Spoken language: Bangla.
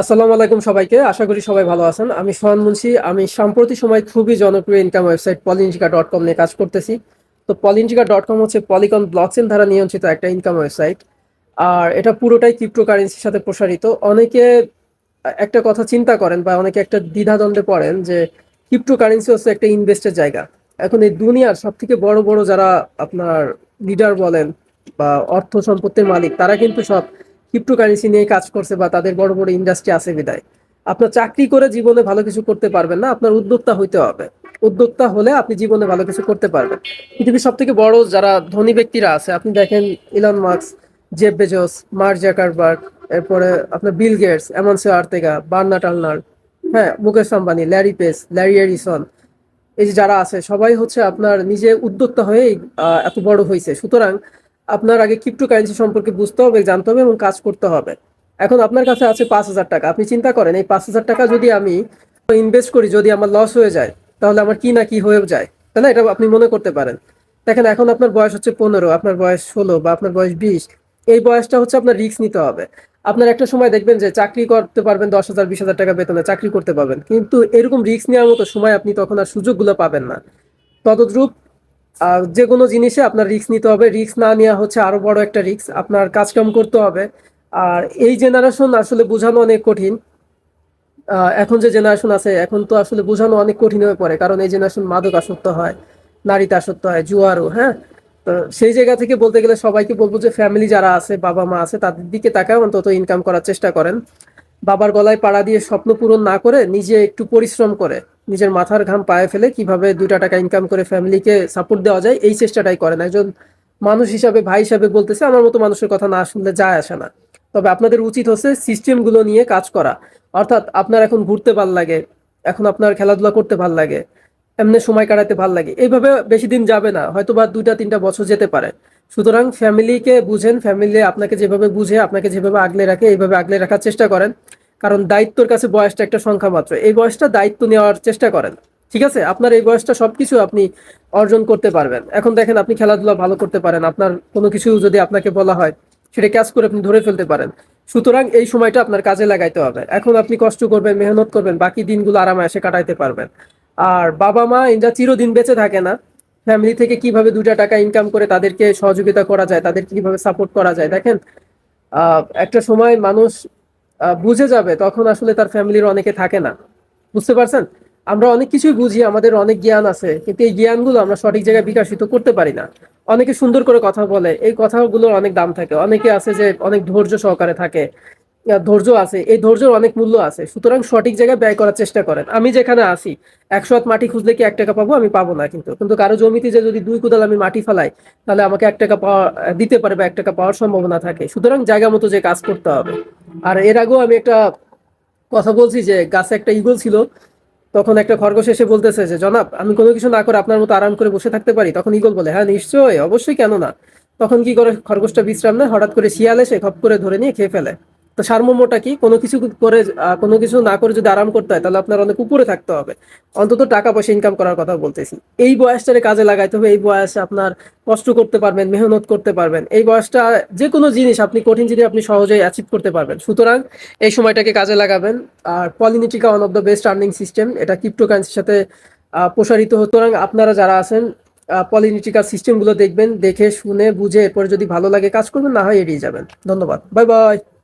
আসসালামু আলাইকুম সবাইকে। আশা করি সবাই ভালো আছেন। আমি সোহান মুন্সি। আমি সাম্প্রতিক সময় খুবই জনপ্রিয় ইনকাম ওয়েবসাইট পলিনজিকা ডট কম নিয়ে কাজ করতেছি। তো পলিনজিকা ডট কম হচ্ছে পলিকন ব্লকচেন দ্বারা নিয়ন্ত্রিত একটা ইনকাম ওয়েবসাইট আর এটা পুরোটাই ক্রিপ্টোকারেন্সির সাথে প্রসারিত। অনেকে একটা কথা চিন্তা করেন বা অনেকে একটা দ্বিধাদ্বন্দ্বে পড়েন যে ক্রিপ্টোকারেন্সি হচ্ছে একটা ইনভেস্টের জায়গা। এখন এই দুনিয়ার সব থেকে বড় বড় যারা আপনার লিডার বলেন বা অর্থ সম্পত্তির মালিক, তারা কিন্তু সব ক্রিপ্টোকারেন্সি নিয়ে কাজ করছে বা তাদের বড় বড় ইন্ডাস্ট্রি আছে বিদায়। আপনার চাকরি করে জীবনে ভালো কিছু করতে পারবেন না, আপনার উদ্যোক্তা হইতে হবে। উদ্যোক্তা হলে আপনি জীবনে ভালো কিছু করতে পারবেন। পৃথিবীর সব থেকে বড় যারা ধনী ব্যক্তিরা আছে, আপনি দেখেন Elon Musk Jeff Bezos Mark Zuckerberg এরপরে আপনার Bill Gates Amancio Ortega Verna Turner হ্যাঁ Mukesh Ambani Larry Page Larry Ellison এই যে যারা আছে, সবাই হচ্ছে আপনার নিজে উদ্যোক্তা হয়ে এত বড় হয়েছে সুতরাং আপনার আগে ক্রিপ্টোকারেন্সি সম্পর্কে বুঝতে হবে, জানতে হবে এবং কাজ করতে হবে। এখন আপনার কাছে আছে পাঁচ হাজার টাকা। আপনি চিন্তা করেন, এই পাঁচ হাজার টাকা যদি আমি ইনভেস্ট করি, যদি আমার লস হয়ে যায়, তাহলে আমার কি না কি হয়ে যায়। তাই না? এটা আপনি মনে করতে পারেন। দেখেন, এখন আপনার বয়স হচ্ছে পনেরো, আপনার বয়স ষোলো বা আপনার বয়স বিশ। এই বয়সটা হচ্ছে আপনার রিস্ক নিতে হবে। আপনার একটা সময় দেখবেন যে চাকরি করতে পারবেন দশ হাজার, বিশ হাজার টাকা বেতনে, চাকরি করতে পারবেন। কিন্তু এরকম রিস্ক নেওয়ার মতো সময় আপনি তখন আর সুযোগগুলো পাবেন না। ততদ্রুপ যে কোনো জিনিসে আপনার রিস্ক নিতে হবে। রিস্ক না নেওয়া হচ্ছে আরও বড় একটা রিস্ক আপনার কাজকাম করতে হবে। আর এই জেনারেশন আসলে বোঝানো অনেক কঠিন। এখন যে জেনারেশন আছে, এখন তো আসলে বোঝানো অনেক কঠিন হয়ে পড়ে। কারণ এই জেনারেশন মাদক আসক্ত হয়, নারীতে আসক্ত হয়, জুয়ারও হ্যাঁ? তো সেই জায়গা থেকে বলতে গেলে সবাইকে বলব যে ফ্যামিলি যারা আছে, বাবা মা আছে, তাদের দিকে তাকায়, অন্তত ইনকাম করার চেষ্টা করেন। বাবার গলায় পাড়া দিয়ে স্বপ্ন পূরণ না করে, নিজে একটু পরিশ্রম করে। নিজের মাথার ঘাম পায়ে ফেলে কীভাবে দুটা টাকা ইনকাম করে ফ্যামিলিকে সাপোর্ট দেওয়া যায়, এই চেষ্টাটাই করেন একজন মানুষ হিসাবে, ভাই হিসাবে বলতেছে, আমার মতো মানুষের কথা না শুনলে যায় আসে না। তবে আপনাদের উচিত হচ্ছে সিস্টেমগুলো নিয়ে কাজ করা। অর্থাৎ আপনার এখন ঘুরতে ভালো লাগে, এখন আপনার খেলাধুলা করতে ভালো লাগে, এমনি সময় কাটাতে ভালো লাগে, এইভাবে বেশি দিন যাবে না হয়তো বা দুইটা, তিনটা বছর যেতে পারে। সুতরাং ফ্যামিলিকে বুঝেন ফ্যামিলি আপনাকে যেভাবে বুঝে, আপনাকে যেভাবে আগলে রাখে, এইভাবে আগলে রাখার চেষ্টা করেন। কারণ দায়িত্বর কাছে বয়সটা একটা সংখ্যা মাত্র। এই বয়সটা দায়িত্ব নেওয়ার চেষ্টা করেন। ঠিক আছে? আপনার এই বয়সটা সবকিছু আপনি অর্জন করতে পারবেন। এখন দেখেন আপনি খেলাধুলা ভালো করতে পারেন। আপনার কোনো কিছু যদি আপনাকে বলা হয়, সেটা ক্যাচ করে আপনি ধরে ফেলতে পারেন। সুতরাং এই সময়টা আপনার কাজে লাগাইতে হবে। এখন আপনি কষ্ট করবেন, মেহনত করবেন, বাকি দিনগুলো আরামে এসে কাটাইতে পারবেন। আর বাবা মা এরা চিরদিন বেঁচে থাকে না ফ্যামিলি থেকে কীভাবে দুটা টাকা ইনকাম করে তাদেরকে সহযোগিতা করা যায়, তাদেরকে কীভাবে সাপোর্ট করা যায়, দেখেন একটা সময় মানুষ বুঝে যাবে, তখন আসলে তার ফ্যামিলির অনেকে থাকে না। বুঝতে পারছেন? আমরা অনেক কিছুই বুঝি, আমাদের অনেক জ্ঞান আছে, কিন্তু এই জ্ঞানগুলো আমরা সঠিক জায়গায় বিকাশিত করতে পারি না। অনেকে সুন্দর করে কথা বলে, এই কথাগুলোর অনেক দাম থাকে। অনেকে আছে যে অনেক ধৈর্য সহকারে থাকে ধৈর্য আছে, এই ধৈর্যের অনেক মূল্য আছে। সুতরাং সঠিক জায়গায় ব্যয় করার চেষ্টা করেন। আমি যেখানে আছি একশো হাত মাটি খুঁজলে কি এক টাকা পাবো? আমি পাবো না কিন্তু। কিন্তু কারও জমিতে যে যদি দুই কোদাল আমি মাটি ফেলাই, তাহলে আমাকে এক টাকা পাওয়া, দিতে পারে বা এক টাকা পাওয়ার সম্ভাবনা থাকে। সুতরাং জায়গা মতো যে কাজ করতে হবে। আর এর আগেও আমি একটা কথা বলছি যে গাছে একটা ইগল ছিল, তখন একটা খরগোশ এসে বলতেছে যে, জনাব, আমি কোনো কিছু না করে আপনার মতো আরাম করে বসে থাকতে পারি। তখন ইগল বলে হ্যাঁ নিশ্চয়ই, অবশ্যই, কেন না? তখন কি করে খরগোশটা বিশ্রাম নেয়? হঠাৎ করে শিয়াল এসে খপ করে ধরে নিয়ে খেয়ে ফেলে। তো সারমর্মটা কি? কোনো কিছু করে কোনো কিছু না করে যদি আরাম করতে হয়, তাহলে আপনার অনেক উপরে থাকতে হবে। অন্তত টাকা পয়সা ইনকাম করার কথা বলতেছি। এই বয়সটারে কাজে লাগাইতে হবে, এই বয়সে আপনার কষ্ট করতে পারবেন, মেহনত করতে পারবেন। এই বয়সটা যে কোনো জিনিস আপনি, কঠিন জিনিস আপনি সহজেই অ্যাচিভ করতে পারবেন। সুতরাং এই সময়টাকে কাজে লাগাবেন। আর পলিনিটিকা one of the best earning system এটা ক্রিপ্টোকারেন্সির সাথে প্রসারিত সুতরাং আপনারা যারা আছেন পলিনিটিকাল সিস্টেমগুলো দেখবেন, দেখে, শুনে, বুঝে, এরপরে যদি ভালো লাগে কাজ করবেন, না হয় এড়িয়ে যাবেন। ধন্যবাদ। Bye bye